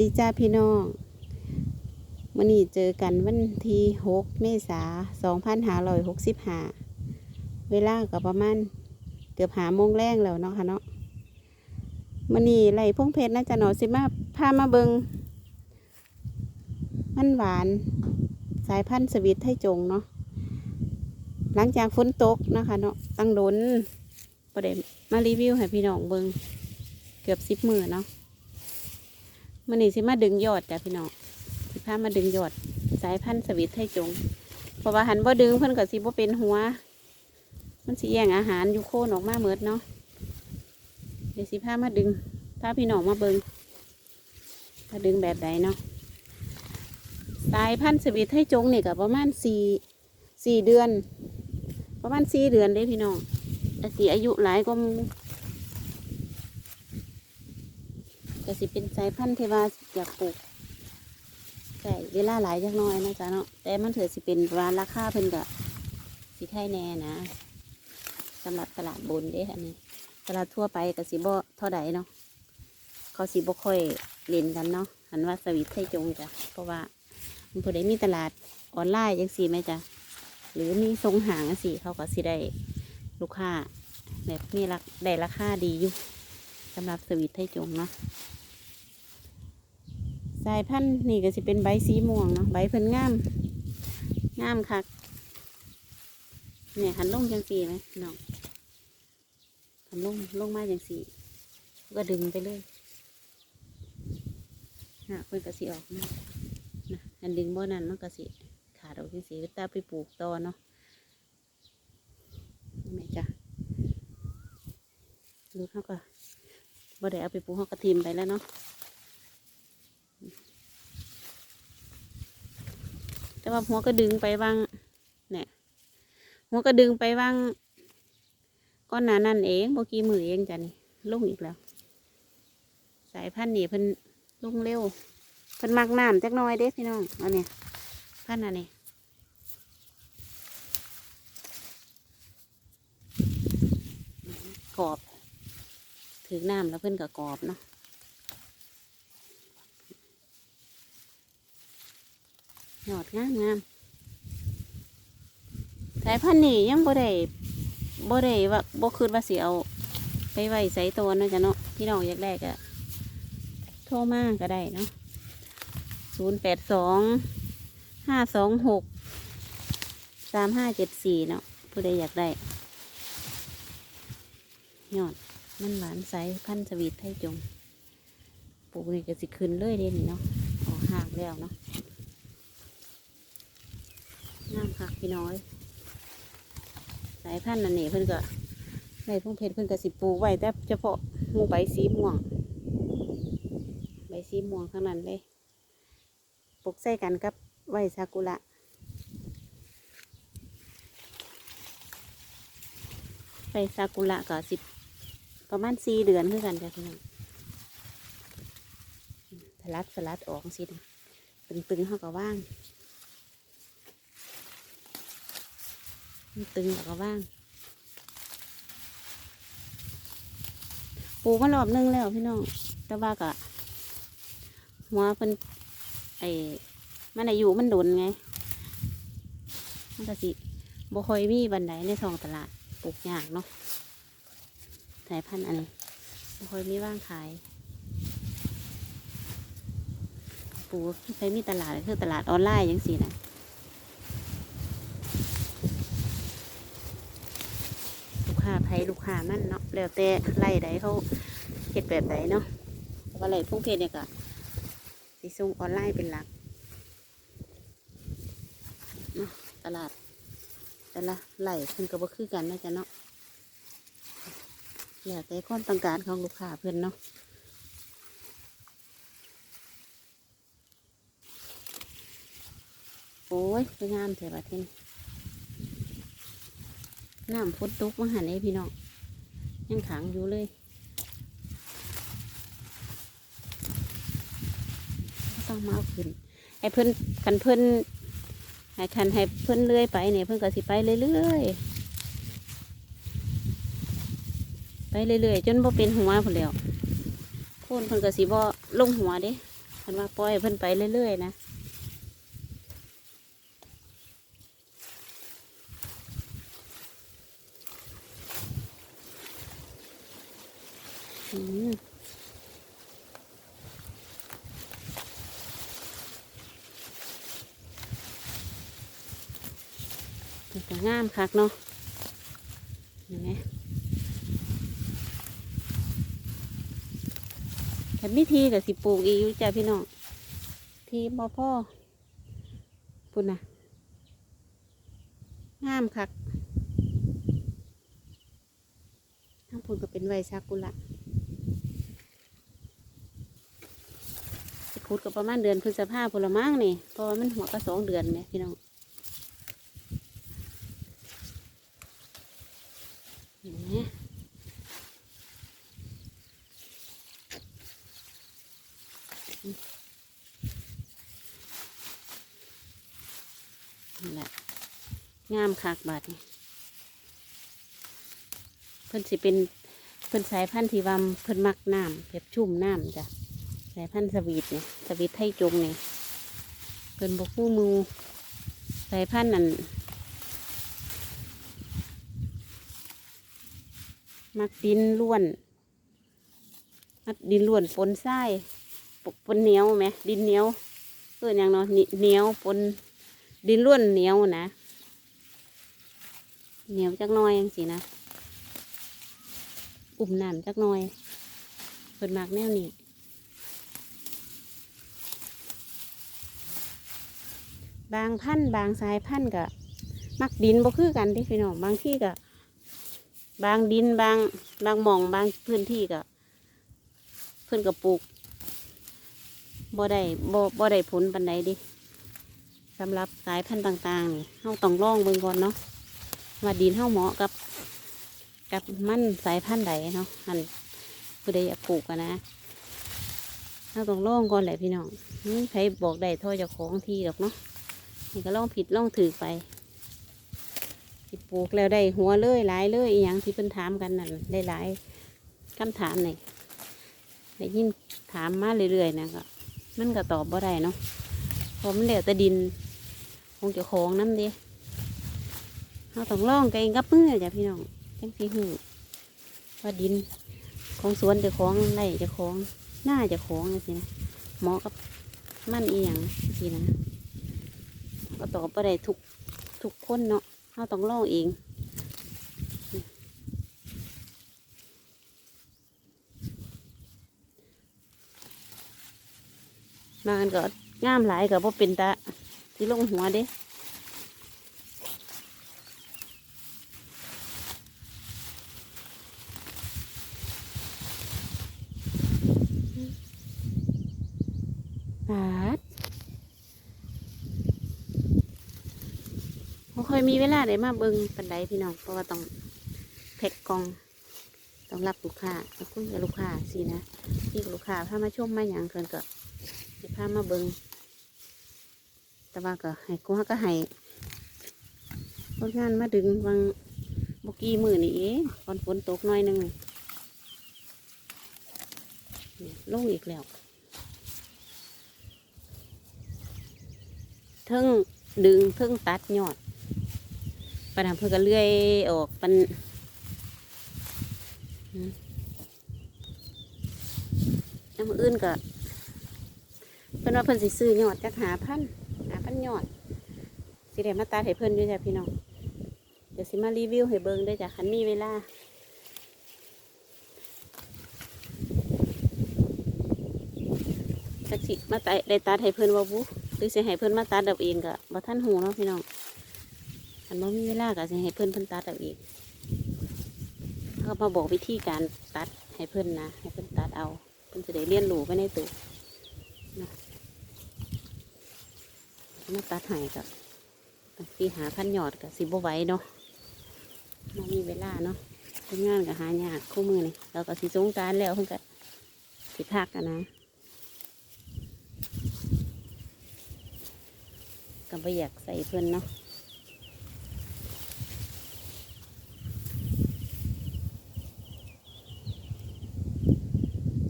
ดีจ้าพี่น้องวันนี้เจอกันวันที่6เมษา2565 เวลาก็ประมาณเกือบหาโมงแรงแล้วเนาะค่ะเนาะวันนี้ไหลพงเพชรน่าจะหนอสิมาพามาเบิงมันหวาน สายพันธุ์สวิตไทยจงเนาะ หลังจากฝนตกนะคะเนาะ ตั้งดนประเด็มารีวิวให้พี่น้องเบิงเกือบสิบมือเนาะ มันนี่สิมาดึงยอดจ้ะพี่น้องสิพามาดึงยอด สายพันธุ์สวิตไทยจง เพราะว่าหันบ่ดึงเพิ่นก็สิบ่เป็นหัว มันสิแย่งอาหารอยู่โคนออกมาเมิดเนาะเดี๋ยวสิพามาดึงพาพี่น้องมาเบิงถ้าดึงแบบใดเนาะสายพันธุ์สวิตไทยจงนี่ก็ประมาณสี่สี่เดือน ประมาณสี่เดือนเด้พี่น้องแต่สีอายุหลายก็ ก็สิเป็นสายพันธุ์ที่ว่าอยากปลูกใช่เวลาหลายจักน้อยนะจ๊ะเนาะแต่มันเถือสิเป็นร้านราคาเพิ่นก็สิไข่แน่นะสำหรับตลาดบนเด้อันนี้ ตลาดทั่วไปก็สิบ่เท่าใดเนาะเขาสิบ่ค่อยเล่นกันเนาะหันว่าสวิตไทยจงจ้ะเพราะว่ามันผู้ใดมีตลาดออนไลน์จังสี่ไหมจ๊ะหรือมีทรงหางจังสี่เขาก็สิได้ลูกค้าแบบมีรักได้ราคาดีอยู่ สำหรับสวิตไทยจงเนาะสายพันธุ์นี่ก็สิเป็นใบสีม่วงเนาะใบเพิ่นงามงามคักเนี่ยหันลงจังสีไหมน้องหันลงลงมาจังสีก็ดึงไปเลยฮะเพิ่นก็สิออกมานะอันดึงบ่นั้นมันก็สิขาดออกจังสีตาไปปลูกต่อเนาะนี่แม่จ้ะลูเขาก็ บ่ได้เอาไปปลูกเขาก็ทิมไปแล้วเนาะแต่ว่าหัวก็ดึงไปวางเนี่ยหัวก็ดึงไปวางก้อนหนานั่นเองเมื่อกี้มือเองจ้ะนี่ลงอีกแล้ว สายพันธุ์นี่เพิ่นลงเร็วเพิ่นมักน้ำจักหน้อยเด้พี่น้องอันเนี้ยพันธุ์อันนี้กรอบ ถือน้ำแล้วเพิ่อนก็กรอบเนาะยอดงามงามสายพันธุ์นี่ยังบ่ได้บ่ได้ว่าบ่คืดว่าสิเอาไปไว้ใส่ตัวนะจ้ะเนาะพี่น้องอยากได้ก็โทรมาก็ได้เนาะศูนย์แปดสองห้าสองหกสามห้าเจ็ดสี่เนาะผู้ใดอยากได้ยอด มันหวานใสพันธ์สวีทไทยจงปลูกนี่ก็สิขึ้นเลยเด่นี่เนาะออกหากแล้วเนาะงามคักพี่น้อย สายพันธุ์นันนี่เพิ่นก็ในพงเพชรเพิ่นก็สิปลูกไว้แต่เฉพาะหมูใบสีม่วง ใบสีม่วงข้างนั้นเลยปลูกใส่กันกับไว้ซากุระไว้ซากุระก็สิบ ประมาณสี่เดือนคือกันจ้ะพี่น้องสลัดสลัดออกสิตึงๆเขาก็ว่าง ตึงแล้วก็ว่าง ปูกมารอบนึงแล้วพี่น้อง แต่ว่าก็หัวเพิ่นไอ้มันอายุมันโดนไง มันก็สิบ่ค่อยมีบันไดในท้องตลาดปลูกยากเนาะ สายพันธุ์อันนี้บ่ค่อยมีว่างขายปลูกใช้มีตลาดคือตลาดออนไลน์ยังสินะลูกค้าไผลูกค้ามันเนาะแล้วแต่ไล่ใดเขาเก็ดแบบใดเนาะว่าไล่พวกเพจเนี่ยก็สิส่งออนไลน์เป็นหลักตลาด แต่ละไล่เพิ่นก็บ่คือกันนะจ๊ะเนาะ แล้วแต่ความต้องการของลูกค้าเพิ่อนเนาะโอ้ยสวยงามเถอะประเทศน้ำฝนตกมาหันไอ้พี่น้องยังขังอยู่เลยต้องมาเอาขึ้นให้เพิ่อนกันเพิ่อนให้คันให้เพิ่อนเลื่อยไปเนี่ยเพิ่อนก็สิไปเรื่อยๆ ไปเรื่อยๆจนบ่เป็นหัวพุ่นแล้วโคนเพิ่นก็สิบ่ลงหัวเด้คันว่าปล่อยเพิ่นไปเรื่อยๆนะอืมมันก็งามคักเนาะเห็นไหม แต่มิทีกับสิปลูกอีกอยู่จ้ะพี่น้อง ทีบ่พ่อปุ่นนะงามคักทั้งปุ่นก็เป็นไวซากุระขุดก็ประมาณเดือนพฤษภาพลมังนี่เพราะว่ามันหัวก็สองเดือนเนี่ยพี่น้องเห็นไหมนี่แหละ งามคักบาดนี่เพิ่นสิเป็นเพิ่นสายพันธุ์ที่ว่าเพิ่นมักน้ำแบบชุ่มน้ำจ้ะสายพันธุ์สวีทเนี่ยสวีทไทยจงเนี่ยเพิ่นบกมูมูสายพันธุ์นั่นมักดินล้วน มักดินล้วนปนทรายปนเหนียวไหมดินเหนียวเพื่ออย่างเนาะเหนียวปนดินล้วนเหนียวนะ เหนียวจักหน้อยจังสินะ อุ่มน้ำจักหน่อยเปิดมากแนวนี้บางพันธุ์บางสายพันธุ์ก็มักดินบ่คือกันที่พี่น้องบางที่ก็ บางดินบางบางหม่องบางพื้นที่ก็เพิ่อนก็ปลูกบ่ได้บ่บ่ได้ผลปันใดดิสำหรับสายพันธุ์ต่างๆนี่เฮาต้องลองเบิ่งก่อนเนาะ ว่าดินเฮาเหมาะกับ กับมันสายพันธุ์ใดเนาะอันผู้ใดอยากปลูกอะนะเราต้องลองก่อนแหละพี่น้องนี่ใครบอกได้ท่าเจะของทีหรอกเนาะนี่ก็ล่องผิดล่องถือไปสิปลูกแล้วได้หัวเลยหลายเลยอย่างที่เพิ่นถามกันนั่นได้หลายคำถามนี่ได้ยินถามมาเรื่อยๆนะก็มันก็ตอบบ่ได้เนาะเพราะมันเหลือแต่ดินของจ้าของน้ำเดี เราต้องล่องกันเองกับมือจ้ะพี่น้องจังสีหูว่าดินของสวนจะของไร่จะของหน้าจะของจังซี่นะหมาะกับมั่นเอียงสินะก็ตอบไปได้ทุกทุกคนเนาะเราต้องล่องเองบางอันก็ง่ามหลายก็บ่เป็นตาที่ลงหัวเด้าทบ่ค่อยมีเวลาได้มาเบิ่งปันไดพี่น้องเพราะว่าต้องแพ็กกล่องต้องรับลูกค้าต้องคุยกับลูกค้าสินะพี่กับลูกค้าพามาชมมาอย่างเกินก็สิพามาเบิ่งแต่ว่าก็ให้กูก็ให้คนงานมาดึงบางบกี้มือนี่เองตอนฝนตกน้อยหนึงลงอีกแล้ว ทิงดึงเทิงตัดยอดปัญหาเพื่อก็เลื่อยออกปันน้ำอื่นก็เพิ่นว่าเพิ่นสิซื้อยอดจักหาพันหาพันยอดสิได้มาตัดให้เพิ่นด้วยจ้ะพี่น้องเดี๋ยวสิมารีวิวให้เบิงได้จ้ะคันมีเวลาจักสิมาตัดได้ตัดให้เพิ่นว่าบุห รือสิให้เพิ่นมาตัดเอาเองก็บ่ทันหูเนาะพี่น้องอันบ่มีเวลาก็สิให้เพิ่นเพิ่นตัดเอาเองก็มาบอกวิธีการตัดให้เพิ่นนะให้เพิ่นตัดเอาเพิ่นจะได้เรียนรู้ไปในตัวนะมาตัดให้ก็ตั้งปีหาพันหยอดก็สิบ่ไหวเนาะบ่มีเวลาเนาะทำงานก็หายากคู่มือนี่แล้วก็สิสงการแล้วเพิ่นก็สิพักกันนะ ก็ไม่อยากใส่เพื่อนเนาะ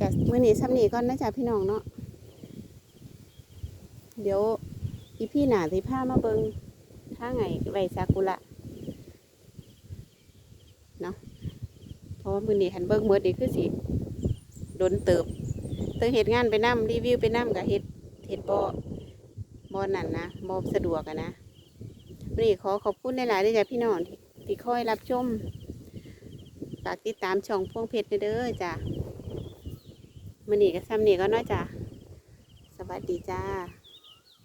จากมื่อนี้ซ้ำนี้ก่อนนะจ๊ะพี่น้องเนาะเดี๋ยวอีพี่หนาสิพามาเบิงถ้าไงใบซากุระเนาะเพราะว่ามือนี้หันเบิงเมื่อดีคือสิโดนเติบเติงเหตุงานไปนํรีวิวไปนํกับเฮ็ดเฮ็ดบ่ บอนั่นนะบอสะดวกอะนะวันนี้ขอขอบคุณหลายๆด้วยจ้ะพี่น้องที่ที่คอยรับชมฝากติดตามช่องพวงเพชรเด้อจ้ะมันนี่ก็ซ้ำนี่ก็เนาะจ้ะสวัสดีจ้า